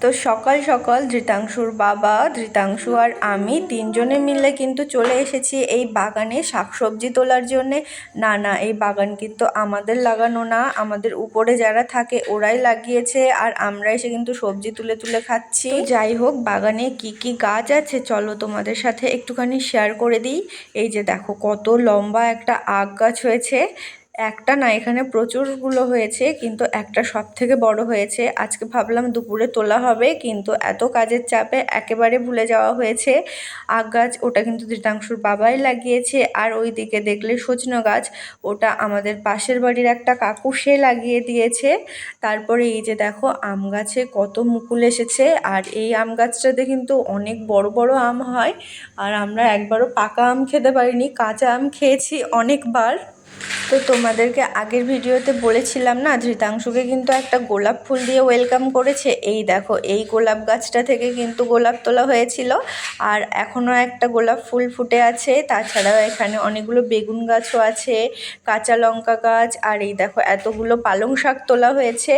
তো সকাল সকাল ধৃতাংশুর বাবা, ধৃতাংশু আর আমি তিনজনে মিলে কিন্তু চলে এসেছি এই বাগানে শাকসবজি তোলার জন্যে। না না, এই বাগান কিন্তু আমাদের লাগানো না। আমাদের উপরে যারা থাকে ওরাই লাগিয়েছে আর আমরা এসে কিন্তু সবজি তুলে তুলে খাচ্ছি। যাই হোক, বাগানে কি কি গাছ আছে চলো তোমাদের সাথে একটুখানি শেয়ার করে দিই। এই যে দেখো কত লম্বা একটা আগ গাছ হয়েছে। একটা না, এখানে প্রচুরগুলো হয়েছে, কিন্তু একটা সব থেকে বড় হয়েছে। আজকে ভাবলাম দুপুরে তোলা হবে, কিন্তু এত কাজের চাপে একেবারে ভুলে যাওয়া হয়েছে। আগ গাছ, ওটা কিন্তু ধৃতাংশুর বাবাই লাগিয়েছে, আর ওই দিকে দেখলে সজনো গাছ, ওটা আমাদের পাশের বাড়ির একটা কাকু সে লাগিয়ে দিয়েছে। তারপরে এই যে দেখো, আম গাছে কত মুকুল এসেছে, আর এই আম গাছটাতে কিন্তু অনেক বড় বড় আম হয়, আর আমরা একবারও পাকা আম খেতে পারিনি, কাঁচা আম খেয়েছি অনেকবার। তো তোমাদেরকে আগের ভিডিওতে বলেছিলাম না, ধৃতাংশুকে কিন্তু একটা গোলাপ ফুল দিয়ে ওয়েলকাম করেছে। এই দেখো, এই গোলাপ গাছটা থেকে কিন্তু গোলাপ তোলা হয়েছিল আর এখনও একটা গোলাপ ফুল ফুটে আছে। তাছাড়াও এখানে অনেকগুলো বেগুন গাছও আছে, কাঁচা লঙ্কা গাছ আর এই দেখো, এতগুলো পালং শাক তোলা হয়েছে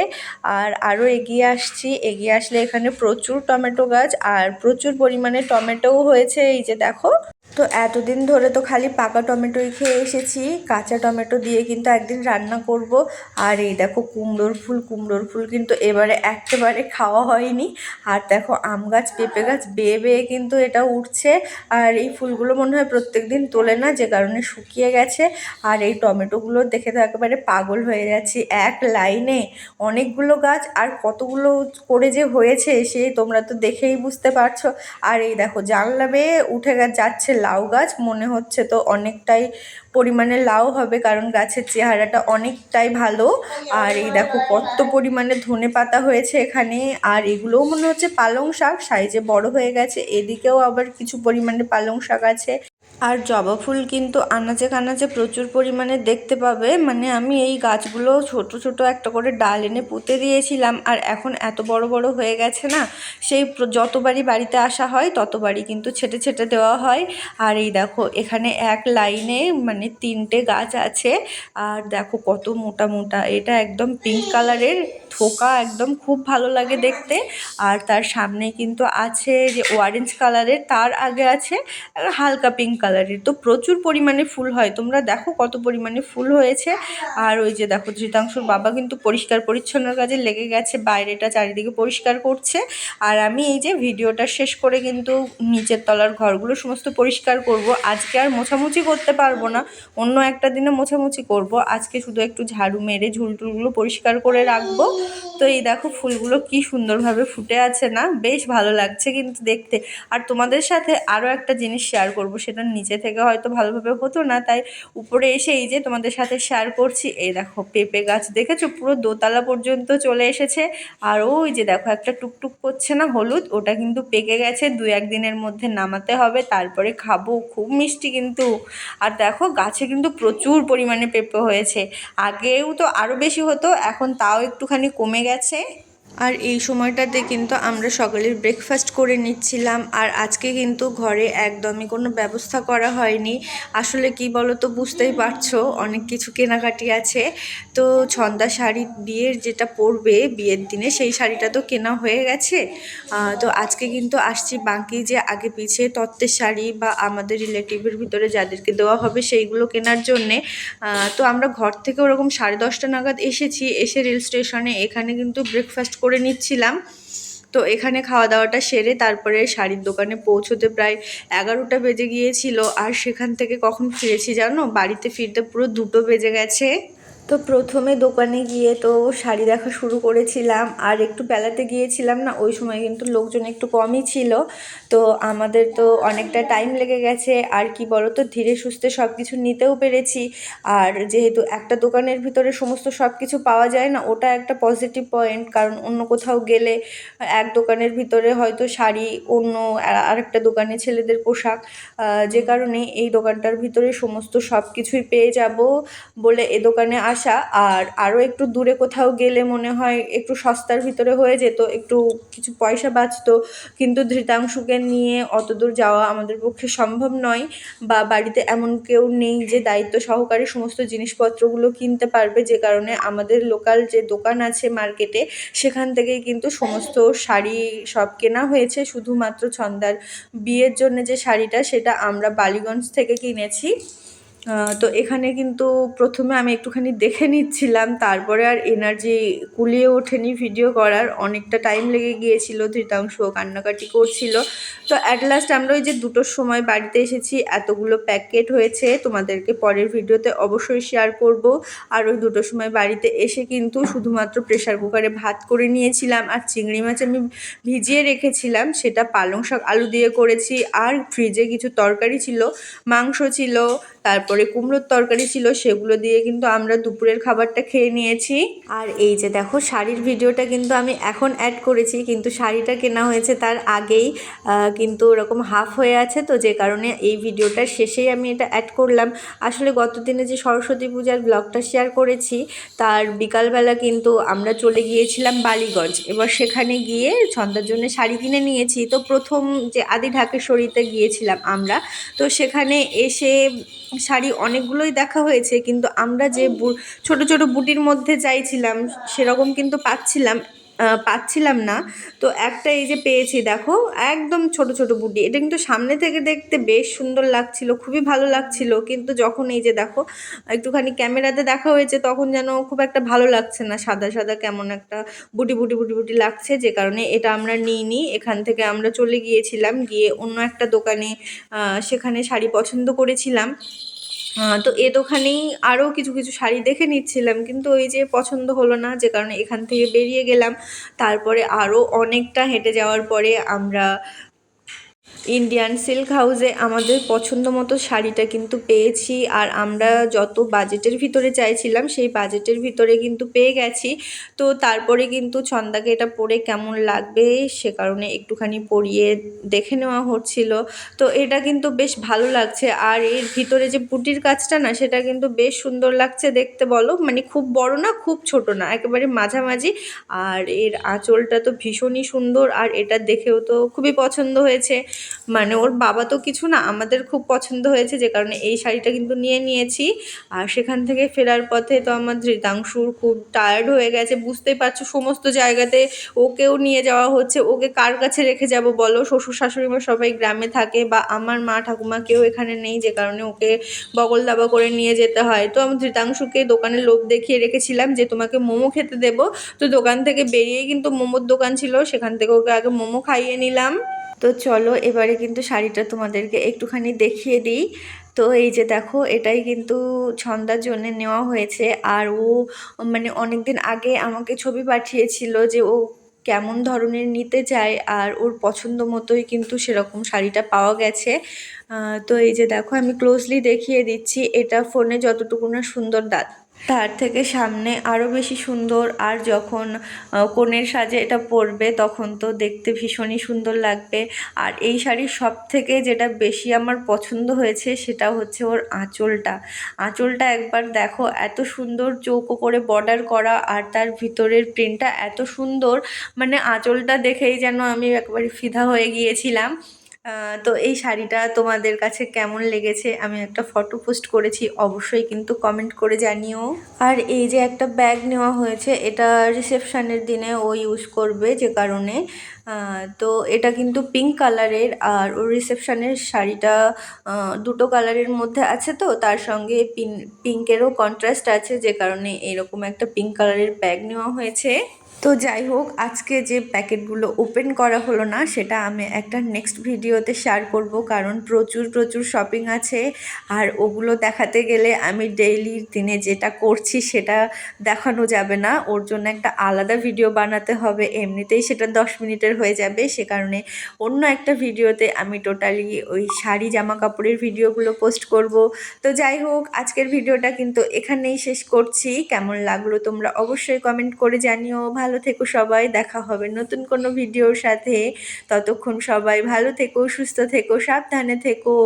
আর আরও এগিয়ে আসছি। এগিয়ে আসলে এখানে প্রচুর টমেটো গাছ আর প্রচুর পরিমাণে টমেটোও হয়েছে। এই যে দেখো তো এতদিন ধরে তো খালি পাকা টমেটোই খেয়ে এসেছি, কাঁচা টমেটো দিয়ে কিন্তু একদিন রান্না করব। আর এই দেখো কুমড়োর ফুল কুমড়োর ফুল কিন্তু এবারে একেবারে খাওয়া হয়নি। আর দেখো আম গাছ, পেঁপে গাছ, বেয়ে বেয়ে কিন্তু এটা উঠছে। আর এই ফুলগুলো মনে হয় প্রত্যেক দিন তোলে না, যে কারণে শুকিয়ে গেছে। আর এই টমেটোগুলো দেখে তো একেবারে পাগল হয়ে যাচ্ছি এক লাইনে। অনেকগুলো গাছ আর কতগুলো করে যে হয়েছে সে তোমরা তো দেখেই বুঝতে পারছ। আর এই দেখো জানলা বেয়ে উঠে যাচ্ছে লাউ গাছ মনে হচ্ছে তো অনেকটাই পরিমাণে লাউ হবে, কারণ গাছের চেহারাটা অনেকটাই ভালো। আর এই দেখো কত পরিমাণে ধনে পাতা হয়েছে এখানে, আর এগুলোও মনে হচ্ছে পালং শাক, সাইজে বড় হয়ে গেছে। এদিকেও আবার কিছু পরিমাণে পালং শাক আছে। আর জবা ফুল কিন্তু আনাচে কানাচে প্রচুর পরিমাণে দেখতে পাবে। মানে আমি এই গাছগুলো ছোট ছোট একটা করে ডাল এনে পুঁতে দিয়েছিলাম আর এখন এত বড় বড় হয়ে গেছে না, সেই যতবারই বাড়িতে আসা হয় ততবারই কিন্তু ছেটে ছেটে দেওয়া হয়। আর এই দেখো, এখানে এক লাইনে মানে তিনটে গাছ আছে। আর দেখো কত মোটা মোটা, এটা একদম পিঙ্ক কালারের থোকা, একদম খুব ভালো লাগে দেখতে। আর তার সামনে কিন্তু আছে যে অরেঞ্জ কালারের, তার আগে আছে হালকা পিঙ্ক কালারের। তো প্রচুর পরিমাণে ফুল হয়। তোমরা দেখো কত পরিমাণে ফুল হয়েছে। আর ওই যে দেখো, ধৃতাংশুর বাবা কিন্তু পরিষ্কার পরিচ্ছন্ন কাজে লেগে গেছে, বাইরেটা চারিদিকে পরিষ্কার করছে। আর আমি এই যে ভিডিওটা শেষ করে কিন্তু নিচের তলার ঘরগুলো সমস্ত পরিষ্কার করব। আজকে আর মোছামুছি করতে পারব না। অন্য একটা দিনে মোছামুছি করব। আজকে শুধু একটু ঝাড়ু মেরে ঝুলটুলগুলো পরিষ্কার করে রাখব। তো এই দেখো ফুলগুলো কি সুন্দরভাবে ফুটে আছে না? বেশ ভালো লাগছে কিন্তু দেখতে। আর তোমাদের সাথে আরও একটা জিনিস শেয়ার করব, সেটা নিচে থেকে হয়তো ভালোভাবে হতো না, তাই উপরে এসে এই যে তোমাদের সাথে শেয়ার করছি, এই দেখো পেঁপে গাছ দেখেছ? পুরো দোতলা পর্যন্ত চলে এসেছে। আর ওই যে দেখো একটা টুকটুক করছে না হলুদ, ওটা কিন্তু পেকে গেছে দু একদিনের মধ্যে নামাতে হবে, তারপরে খাব, খুব মিষ্টি কিন্তু। আর দেখো গাছে কিন্তু প্রচুর পরিমাণে পেঁপে হয়েছে। আগেও তো আরও বেশি হতো, এখন তাও একটুখানি কমে গেছে। আর এই সময়টাতে কিন্তু আমরা সকালের ব্রেকফাস্ট করে নিচ্ছিলাম। আর আজকে কিন্তু ঘরে একদমই কোনো ব্যবস্থা করা হয়নি। আসলে কি বলো তো বুঝতেই পারছ, অনেক কিছু কেনাকাটি আছে। তো ছন্দা শাড়ি বিয়ের যেটা পরবে বিয়ের দিনে, সেই শাড়িটা তো কেনা হয়ে গেছে। তো আজকে কিন্তু আসছি বাকি যে আগে পিছিয়ে তত্ত্বের শাড়ি বা আমাদের রিলেটিভের ভিতরে যাদেরকে দেওয়া হবে সেইগুলো কেনার জন্যে। তো আমরা ঘর থেকে ওরকম সাড়ে দশটা নাগাদ এসেছি। এসে রেল স্টেশনে এখানে কিন্তু ব্রেকফাস্ট করে নিচ্ছিলাম। তো এখানে খাওয়া দাওয়াটা সেরে তারপরে শাড়ির দোকানে পৌঁছতে প্রায় এগারোটা বেজে গিয়েছিল। আর সেখান থেকে কখন ফিরেছি জানো? বাড়িতে ফিরতে পুরো দুটো বেজে গেছে। তো প্রথমে দোকানে গিয়ে তো শাড়ি দেখা শুরু করেছিলাম, আর একটু বেলাতে গিয়েছিলাম না, ওই সময় কিন্তু লোকজন একটু কমই ছিল। তো আমাদের তো অনেকটা টাইম লেগে গেছে, আর কি বলো তো ধীরে সুস্থে সব কিছু নিতেও পেরেছি। আর যেহেতু একটা দোকানের ভিতরে সমস্ত সব কিছু পাওয়া যায় না, ওটা একটা পজিটিভ পয়েন্ট কারণ অন্য কোথাও গেলে এক দোকানের ভিতরে হয়তো শাড়ি, অন্য আরেকটা দোকানে ছেলেদের পোশাক যে কারণে এই দোকানটার ভিতরে সমস্ত সব কিছুই পেয়ে যাব বলে এ দোকানে আস আসা আর আরও একটু দূরে কোথাও গেলে মনে হয় একটু সস্তার ভিতরে হয়ে যেত, একটু কিছু পয়সা বাঁচতো। কিন্তু ধৃতাংশুকে নিয়ে অত দূর যাওয়া আমাদের পক্ষে সম্ভব নয় বা বাড়িতে এমন কেউ নেই যে দায়িত্ব সহকারে সমস্ত জিনিসপত্রগুলো কিনতে পারবে। যে কারণে আমাদের লোকাল যে দোকান আছে মার্কেটে, সেখান থেকেই কিন্তু সমস্ত শাড়ি সব কেনা হয়েছে। শুধুমাত্র ছন্দার বিয়ের জন্য যে শাড়িটা, সেটা আমরা বালিগঞ্জ থেকে কিনেছি। তো এখানে কিন্তু প্রথমে আমি একটুখানি দেখে নিচ্ছিলাম, তারপরে আর এনার্জি কুলিয়ে ওঠেনি ভিডিও করার। অনেকটা টাইম লেগে গিয়েছিল, ধৃতাংশ কান্নাকাটি করছিল। তো অ্যাট লাস্ট আমরা ওই যে দুটোর সময় বাড়িতে এসেছি, এতগুলো প্যাকেট হয়েছে, তোমাদেরকে পরের ভিডিওতে অবশ্যই শেয়ার করব। আর ওই দুটোর সময় বাড়িতে এসে কিন্তু শুধুমাত্র প্রেশার কুকারে ভাত করে নিয়েছিলাম, আর চিংড়ি মাছ আমি ভিজিয়ে রেখেছিলাম, সেটা পালং শাক, আলু দিয়ে করেছি। আর ফ্রিজে কিছু তরকারি ছিল, মাংস ছিল, তারপরে কুমড়োর তরকারি ছিল, সেগুলো দিয়ে কিন্তু আমরা দুপুরের খাবারটা খেয়ে নিয়েছি। আর এই যে দেখো, শাড়ির ভিডিওটা কিন্তু আমি এখন অ্যাড করেছি, কিন্তু শাড়িটা কেনা হয়েছে তার আগেই কিন্তু ওরকম হাফ হয়ে আছে, তো যে কারণে এই ভিডিওটার শেষেই আমি এটা অ্যাড করলাম। আসলে গতদিনে যে সরস্বতী পূজার ব্লগটা শেয়ার করেছি, তার বিকালবেলা কিন্তু আমরা চলে গিয়েছিলাম বালিগঞ্জ। এবার সেখানে গিয়ে ছন্দার জন্য শাড়ি কিনে নিয়েছি। তো প্রথম যে আদি ঢাকেশ্বরীতে গিয়েছিলাম আমরা, তো সেখানে এসে শাড়ি অনেকগুলোই দেখা হয়েছে, কিন্তু আমরা যে ছোট ছোট বুটির মধ্যে চাইছিলাম সেরকম কিন্তু পাচ্ছিলাম। পাচ্ছিলাম না। তো একটা এই যে পেয়েছি, দেখো, একদম ছোট ছোট বুটি এটা কিন্তু সামনে থেকে দেখতে বেশ সুন্দর লাগছিল, খুবই ভালো লাগছিল। কিন্তু যখন এই যে দেখো, একটুখানি ক্যামেরাতে দেখা হয়েছে, তখন যেন খুব একটা ভালো লাগছে না। সাদা সাদা কেমন একটা বুটি বুটি বুটি বুটি লাগছে। যে কারণে এটা আমরা নিইনি। এখান থেকে আমরা চলে গিয়েছিলাম, গিয়ে অন্য একটা দোকানে সেখানে শাড়ি পছন্দ করেছিলাম। তো এ দোকানেই আরও কিছু কিছু শাড়ি দেখে নিচ্ছিলাম, কিন্তু ওই যে পছন্দ হলো না, যে কারণে এখান থেকে বেরিয়ে গেলাম। তারপরে আরও অনেকটা হেঁটে যাওয়ার পরে আমরা ইন্ডিয়ান সিল্ক হাউসে আমাদের পছন্দ মতো শাড়িটা কিন্তু পেয়েছি। আর আমরা যত বাজেটের ভিতরে চাইছিলাম, সেই বাজেটের ভিতরে কিন্তু পেয়ে গেছি। তো তারপরে কিন্তু ছন্দাকে এটা পরে কেমন লাগবে সে কারণে একটুখানি পরিয়ে দেখে নেওয়া হচ্ছিল। তো এটা কিন্তু বেশ ভালো লাগছে। আর এর ভিতরে যে পুটির কাজটা না, সেটা কিন্তু বেশ সুন্দর লাগছে দেখতে বলো। মানে খুব বড় না, খুব ছোট না, একেবারে মাঝামাঝি। আর এর আঁচলটা তো ভীষণই সুন্দর। আর এটা দেখেও তো খুবই পছন্দ হয়েছে। মানে ওর বাবা তো কিছু না, আমাদের খুব পছন্দ হয়েছে যে কারণে এই শাড়িটা কিন্তু নিয়ে নিয়েছি। আর সেখান থেকে ফেরার পথে তো আমার ধৃতাংশুর খুব টায়ার্ড হয়ে গেছে, বুঝতেই পারছ সমস্ত জায়গাতে ওকেও নিয়ে যাওয়া হচ্ছে, ওকে কার কাছে রেখে যাব বলো? শ্বশুর শাশুড়ি মা সবাই গ্রামে থাকে বা আমার মা ঠাকুমা কেউ এখানে নেই যে কারণে ওকে বগল দাবা করে নিয়ে যেতে হয়। তো আমি ধৃতাংশুকে দোকানে লোভ দেখিয়ে রেখেছিলাম যে তোমাকে মোমো খেতে দেবো। তো দোকান থেকে বেরিয়ে কিন্তু মোমোর দোকান ছিল, সেখান থেকে ওকে আগে মোমো খাইয়ে নিলাম। তো চলো এবারে কিন্তু শাড়িটা তোমাদেরকে একটুখানি দেখিয়ে দিই। তো এই যে দেখো, এটাই কিন্তু ছন্দার জন্য নেওয়া হয়েছে। আর ও মানে অনেক দিন আগে আমাকে ছবি পাঠিয়েছিল যে ও কেমন ধরনের নিতে চায় আর ওর পছন্দ মতোই কিন্তু সেরকম শাড়িটা পাওয়া গেছে। তো এই যে দেখো, আমি ক্লোজলি দেখিয়ে দিচ্ছি। এটা ফোনে যতটুকু না সুন্দর দাঁত। তার থেকে সামনে আরও বেশি সুন্দর, আর যখন কনের সাজে এটা পরবে, তখন তো দেখতে ভীষণই সুন্দর লাগবে। আর এই শাড়ির সব থেকে যেটা বেশি আমার পছন্দ হয়েছে, সেটা হচ্ছে ওর আঁচলটা। আঁচলটা একবার দেখো, এত সুন্দর চৌকো করে বর্ডার করা, আর তার ভিতরের প্রিন্টটা এত সুন্দর মানে আঁচলটা দেখেই যেন আমি একবারে ফিদা হয়ে গিয়েছিলাম। তো এই শাড়িটা তোমাদের কাছে কেমন লেগেছে? আমি একটা ফটো পোস্ট করেছি, অবশ্যই কিন্তু কমেন্ট করে জানিও। আর এই যে একটা ব্যাগ নেওয়া হয়েছে, এটা রিসেপশানের দিনে ও ইউজ করবে যে কারণে। তো এটা কিন্তু পিঙ্ক কালারের আর ও রিসেপশানের শাড়িটা দুটো কালারের মধ্যে আছে তো, তার সঙ্গে পিঙ্কেরও কন্ট্রাস্ট আছে, যে কারণে এরকম একটা পিঙ্ক কালারের ব্যাগ নেওয়া হয়েছে। তো যাই হোক, আজকে যে প্যাকেটগুলো ওপেন করা হলো না, সেটা আমি একটা নেক্সট ভিডিওতে শেয়ার করব। কারণ প্রচুর প্রচুর শপিং আছে। আর ওগুলো দেখাতে গেলে আমি ডেইলির দিনে যেটা করছি, সেটা দেখানো যাবে না। ওর জন্য একটা আলাদা ভিডিও বানাতে হবে। এমনিতেই সেটা দশ মিনিটের হয়ে যাবে। সে কারণে অন্য একটা ভিডিওতে আমি টোটালি ওই শাড়ি জামা কাপড়ের ভিডিওগুলো পোস্ট করব। তো যাই হোক, আজকের ভিডিওটা কিন্তু এখানেই শেষ করছি। কেমন লাগল তোমরা অবশ্যই কমেন্ট করে জানিও। ভালো থেকো সবাই, দেখা হবে নতুন কোনো ভিডিওর সাথে। ততক্ষণ সবাই ভালো থেকো, সুস্থ থেকো, সাবধানে থেকো।